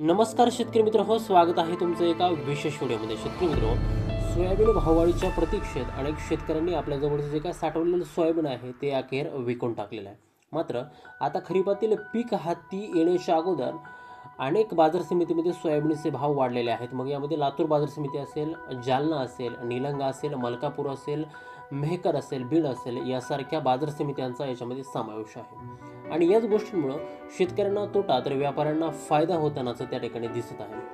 नमस्कार शेतकरी मित्र हो स्वागत आहे तुमचं एका विशेष व्हिडिओमध्ये. शेतकरी मित्र सोयाबीन भाववाढीच्या प्रतीक्षेत अनेक शेतकऱ्यांनी आपल्याजवळचं जे काय साठवलेलं सोयाबीन आहे ते अखेर विकून टाकलेलं आहे. मात्र आता खरीपातील पीक हाती येण्याच्या अगोदर अनेक बाजार समितीमध्ये सोयाबीनचे भाव वाढलेले आहेत. मग यामध्ये लातूर बाजार समिती असेल जालना असेल निलंगा असेल मलकापूर असेल मेहकर असेल बीड असेल यासारख्या बाजार समित्यांचा याच्यामध्ये समावेश आहे. आणि याच गोष्टींमुळं शेतकऱ्यांना तोटा तर व्यापाऱ्यांना फायदा होतानाचं त्या ठिकाणी दिसत आहे.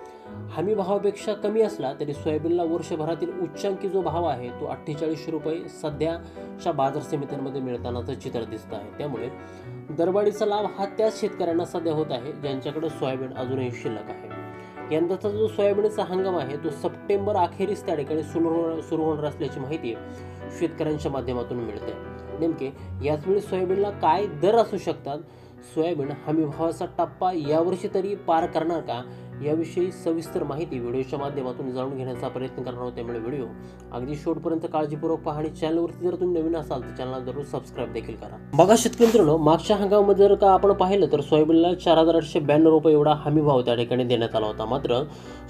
हमी भावापेक्षा कमी असला तरी सोयाबीनला वर्षभरातील उच्चांकी जो भाव आहे तो अठ्ठेचाळीसशे रुपये सध्याच्या बाजार समित्यांमध्ये मिळतानाचं चित्र दिसत आहे. त्यामुळे दरवाढीचा लाभ हा त्याच शेतकऱ्यांना सध्या होत आहे ज्यांच्याकडे सोयाबीन अजूनही शिल्लक आहे. यंदाचा जो सोयाबीनचा हंगाम आहे तो सप्टेंबर अखेरीस त्या ठिकाणी सुरू होणार सुरू होणार असल्याची माहिती शेतकऱ्यांच्या माध्यमातून मिळते. नेमके याच वेळी सोयाबीनला काय दर असू शकतात? सोयाबीन हमीभावाचा टप्पा यावर्षी तरी पार करणार का? याविषयी सविस्तर माहिती व्हिडिओच्या माध्यमातून जाणून घेण्याचा प्रयत्न करणार आहोत त्यामुळे व्हिडिओ अगदी शेवटपर्यंत काळजीपूर्वक पहा आणि चॅनलवरती जर तुम्ही नवीन असाल तर चॅनलला जरूर सबस्क्राईब देखील करा. बघा शेतकरी मित्रांनो मागच्या हंगामामध्ये जर का आपण पाहिलं तर सोयाबीनला चार हजार आठशे ब्याण्णव रुपये एवढा हमी भाव त्या ठिकाणी देण्यात आला होता. मात्र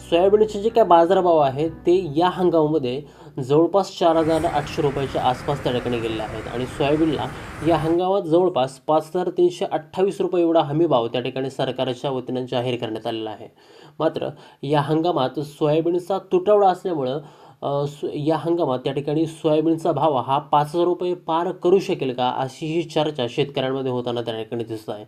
सोयाबीनचे जे काय बाजारभाव आहे ते या हंगामामध्ये जवळपास चार हजार आठशे रुपयाच्या आसपास त्या ठिकाणी गेलेले आहेत. आणि सोयाबीनला या हंगामात जवळपास पाच हजार तीनशे अठ्ठावीस रुपये एवढा हमी भाव त्या ठिकाणी सरकारच्या वतीनं जाहीर करण्यात आलेला आहे. मात्र या हंगामात सोयाबीनचा तुटवडा असल्यामुळं या हंगामात त्या ठिकाणी सोयाबीनचा भाव हा पाच हजार रुपये पार करू शकेल का अशी ही चर्चा शेतकऱ्यांमध्ये होताना त्या ठिकाणी दिसत आहे.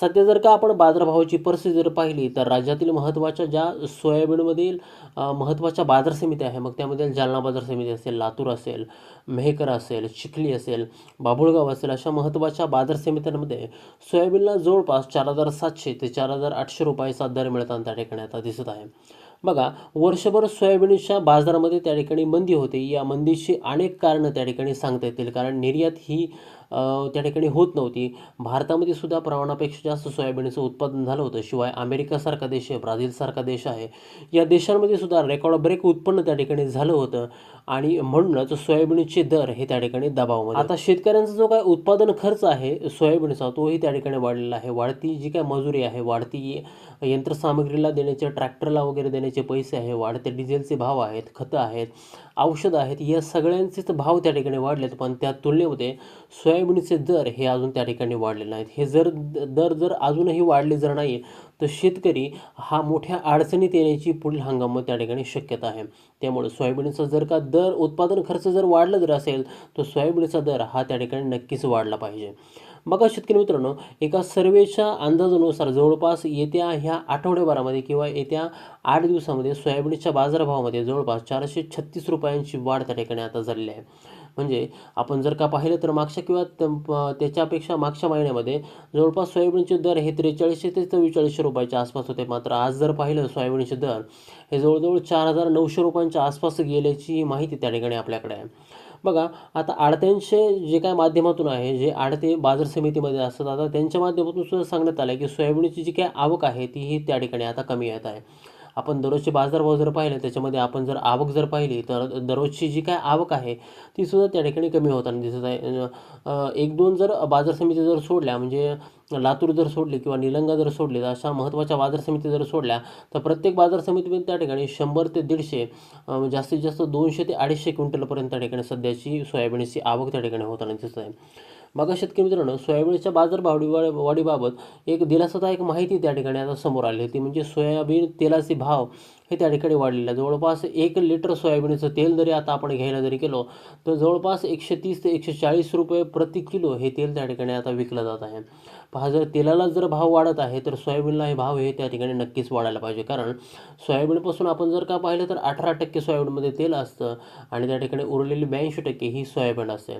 सध्या जर का आपण बाजारभावाची परिस्थिती जर पाहिली तर राज्यातील महत्त्वाच्या ज्या सोयाबीनमधील महत्त्वाच्या बाजार समिती आहे मग त्यामध्ये जालना बाजार समिती असेल लातूर असेल मेहकर असेल चिखली असेल बाभुळगाव असेल अशा महत्त्वाच्या बाजार समित्यांमध्ये सोयाबीनला जवळपास चार हजार सातशे ते चार हजार आठशे रुपयाचा दर मिळताना त्या ठिकाणी आता दिसत आहे. बघा वर्षभर सोयाबीनच्या बाजारामध्ये त्या ठिकाणी मंदी होते. या मंदीची अनेक कारणं त्या ठिकाणी सांगता येतील. कारण निर्यात ही त्या ठिकाणी होत नव्हती. भारतामध्ये सुद्धा प्रमाणापेक्षा जास्त सोयाबीनचं उत्पादन झालं होतं. शिवाय अमेरिकासारखा देश आहे ब्राझीलसारखा देश आहे. या देशांमध्ये सुद्धा रेकॉर्ड ब्रेक उत्पन्न त्या ठिकाणी झालं होतं. आणि म्हणूनच सोयाबीनचे दर हे त्या ठिकाणी दबावमध्ये आता शेतकऱ्यांचा जो काय उत्पादन खर्च आहे सोयाबीनचा तोही त्या ठिकाणी वाढलेला आहे. वाढती जी काय मजुरी आहे वाढती यंत्रसामग्रीला देण्याचे ट्रॅक्टरला वगैरे देण्याचे पैसे आहे वाढते डिझेलचे भाव आहेत खतं आहेत. औषधं आहेत या सगळ्यांचेच भाव त्या ठिकाणी वाढलेत पण त्या तुलनेमध्ये सोयाबीनचे दर हे अजून त्या ठिकाणी वाढलेले नाहीत. हे जर दर जर अजूनही वाढले जर नाही तर शेतकरी हा मोठ्या अडचणीत येण्याची पुढील हंगाम त्या ठिकाणी शक्यता आहे. त्यामुळे सोयाबीनचा जर का दर उत्पादन खर्च जर वाढला जर असेल तर सोयाबीनचा दर हा त्या ठिकाणी नक्कीच वाढला पाहिजे. बघा शेतकरी मित्रांनो एका सर्वेच्या अंदाजानुसार जवळपास येत्या ह्या आठवड्याभरामध्ये किंवा येत्या आठ दिवसामध्ये सोयाबीनच्या बाजारभावामध्ये जवळपास चारशे छत्तीस रुपयांची वाढ त्या ठिकाणी आता झालेली आहे. म्हणजे आपण जर का पाहिलं तर मागच्या किंवा त- प- त्याच्यापेक्षा मागच्या महिन्यामध्ये जवळपास सोयाबीनचे दर हे त्रेचाळीसशे ते चव्वेचाळीसशे रुपयाच्या आसपास होते. मात्र आज जर पाहिलं सोयाबीनचे दर हे जवळजवळ चार हजार नऊशे रुपयांच्या आसपास गेल्याची माहिती त्या ठिकाणी आपल्याकडे आहे. बघा आता आडत्यांचे जे काय माध्यमातून आहे जे आडते बाजार समितीमध्ये असतात आता त्यांच्या माध्यमातून सुद्धा सांगण्यात आलं आहे की सोयाबीनची जी काय आवक आहे तीही त्या ठिकाणी आता कमी येत आहे. आपण दररोजचे बाजारभाव जर पाहिले त्याच्यामध्ये आपण जर आवक जर पाहिली तर दररोजची जी काय आवक आहे ती सुद्धा त्या ठिकाणी कमी होताना दिसत आहे. एक दोन जर बाजार समिती जर सोडल्या म्हणजे लातूर जर सोडली किंवा निलंगा जर सोडली तर अशा महत्त्वाच्या बाजार समिती जर सोडल्या तर प्रत्येक बाजार समितीमध्ये त्या ठिकाणी शंभर ते दीडशे जास्तीत जास्त दोनशे ते अडीचशे क्विंटलपर्यंत त्या ठिकाणी सध्याची सोयाबीनची आवक त्या ठिकाणी होताना दिसत आहे. मग शेतकरी मित्रांनो सोयाबीनच्या बाजारभाव वाढ- वाढीबाबत एक दिलासादायक माहिती त्या ठिकाणी आता समोर आली होती. म्हणजे सोयाबीन तेलाचे भाव हे त्या ठिकाणी वाढलेले आहे जवळपास एक लिटर सोयाबीनचं तेल जरी आता आपण घ्यायला जरी गेलो तर जवळपास एकशे तीस ते एकशे चाळीस रुपये प्रति किलो हे तेल त्या ठिकाणी आता विकलं जात आहे. पहा जर तेलाला जर भाव वाढत आहे तर सोयाबीनला हे भाव हे त्या ठिकाणी नक्कीच वाढायला पाहिजे. कारण सोयाबीनपासून आपण जर का पाहिलं तर अठरा टक्के सोयाबीनमध्ये तेल असतं आणि त्या ठिकाणी उरलेली ब्याऐंशी टक्के ही सोयाबीन असते.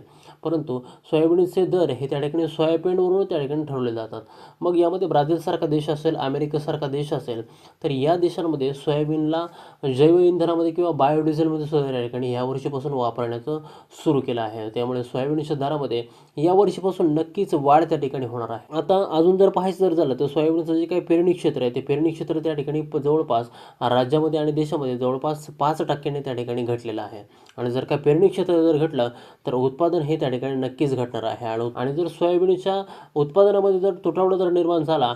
परंतु सोयाबीनचे दर हे त्या ठिकाणी सोयाबीनवरून त्या ठिकाणी ठरवले जातात. मग यामध्ये ब्राझीलसारखा देश असेल अमेरिकेसारखा देश असेल तर या देशांमध्ये सोयाबीनला जैव इंधनामध्ये किंवा बायोडिझेलमध्ये सुद्धा त्या ठिकाणी या वर्षीपासून वापरण्याचं सुरू केलं आहे. त्यामुळे सोयाबीनच्या दरामध्ये या वर्षीपासून नक्कीच वाढ त्या ठिकाणी होणार आहे. आता अजून जर पाहायचं जर झालं तर सोयाबीनचं जे काही पेरणी क्षेत्र आहे ते पेरणी क्षेत्र त्या ठिकाणी जवळपास राज्यामध्ये आणि देशामध्ये जवळपास पाच टक्क्याने त्या ठिकाणी घटलेलं आहे. आणि जर का पेरणी क्षेत्र जर घटलं तर उत्पादन हे त्या ठिकाणी नक्कीच घटणार आहे. खेळाडू. आणि जर सोयाबीनच्या उत्पादनामध्ये जर तुटवडा जर निर्माण झाला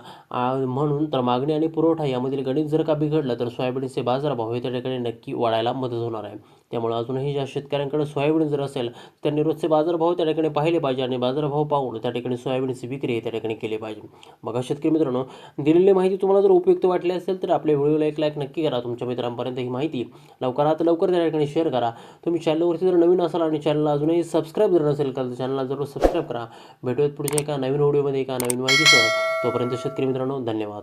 म्हणून तर मागणी आणि पुरवठा यामधील गणित जर का बिघडलं तर सोयाबीनचे बाजारभाव हे त्या ठिकाणी नक्की वाढायला मदत होणार आहे. त्यामुळे अजूनही ज्या शेतकऱ्यांकडे सोयाबीन जर असेल त्यांनी रोजचे बाजारभाव त्या ठिकाणी पाहिले पाहिजे आणि बाजारभाव पाहून त्या ठिकाणी सोयाबीनची विक्री त्या ठिकाणी केली पाहिजे. बघा शेतकरी मित्रांनो दिलेली माहिती तुम्हाला जर उपयुक्त वाटली असेल तर आपल्या व्हिडिओला एक लाईक नक्की करा. तुमच्या मित्रांपर्यंत ही माहिती लवकरात लवकर त्या ठिकाणी शेअर करा. तुम्ही चॅनलवरती जर नवीन असाल आणि चॅनलला अजूनही सबस्क्राईब जर नसेल तर चॅनलला जरूर सबस्क्राईब करा. भेटूयात पुढच्या एका नवीन व्हिडिओमध्ये एका नवीन माहितीसह. तोपर्यंत शेतकरी मित्रांनो धन्यवाद.